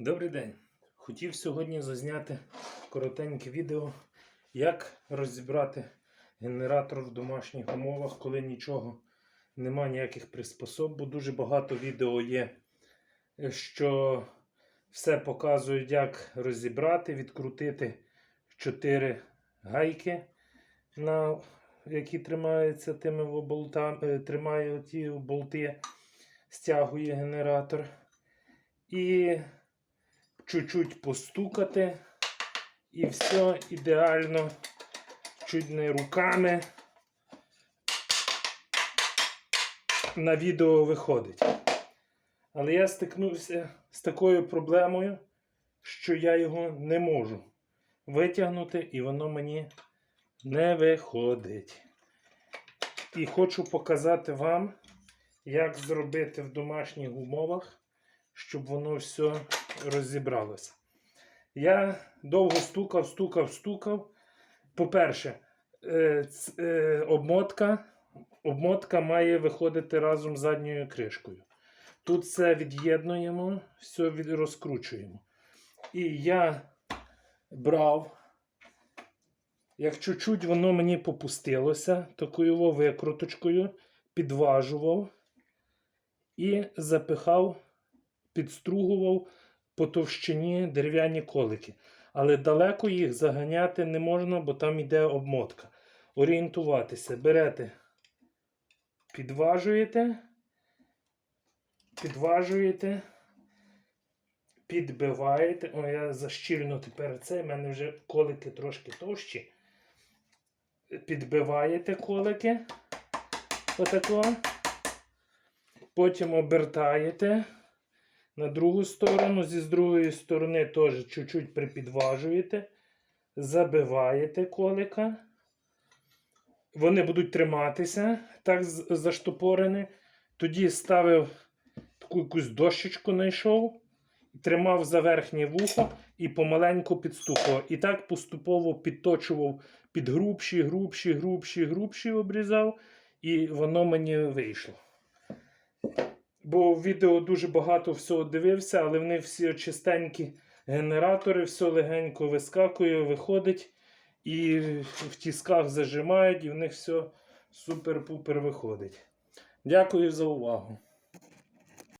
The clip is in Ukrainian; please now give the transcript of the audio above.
Добрий день. Хотів сьогодні зазняти коротеньке відео, як розібрати генератор в домашніх умовах, коли нічого нема ніяких приспособ, бо дуже багато відео є, що все показують, як розібрати, відкрутити 4 гайки, на, які тримаються тими болтами, тримає ті болти, стягує генератор. І чуть-чуть постукати, і все ідеально, чуть не руками на відео виходить. Але я стикнувся з такою проблемою, що я його не можу витягнути, і воно мені не виходить. І хочу показати вам, як зробити в домашніх умовах, щоб воно все розібралося. Я довго стукав, стукав, стукав. По-перше, е, е, обмотка, обмотка має виходити разом з задньою кришкою. Тут все від'єднуємо, все розкручуємо. І я брав, як чуть-чуть воно мені попустилося, такою викруточкою, підважував і запихав підстругував по товщині дерев'яні колики. Але далеко їх заганяти не можна, бо там йде обмотка. Орієнтуватися. Берете, підважуєте, підважуєте, підбиваєте. О, я защільно тепер це, в мене вже колики трошки товщі. Підбиваєте колики. Отако. Потім обертаєте на другу сторону, зі з другої сторони теж чуть-чуть припідважуєте, забиваєте колика. Вони будуть триматися, так заштопорені. Тоді ставив таку якусь дощечку знайшов, тримав за верхнє вухо і помаленьку підстукував. І так поступово підточував під грубші, грубші, грубші, грубші обрізав, і воно мені вийшло. Бо в відео дуже багато всього дивився, але в них всі чистенькі генератори, все легенько вискакує, виходить, і в тісках зажимають, і в них все супер-пупер виходить. Дякую за увагу.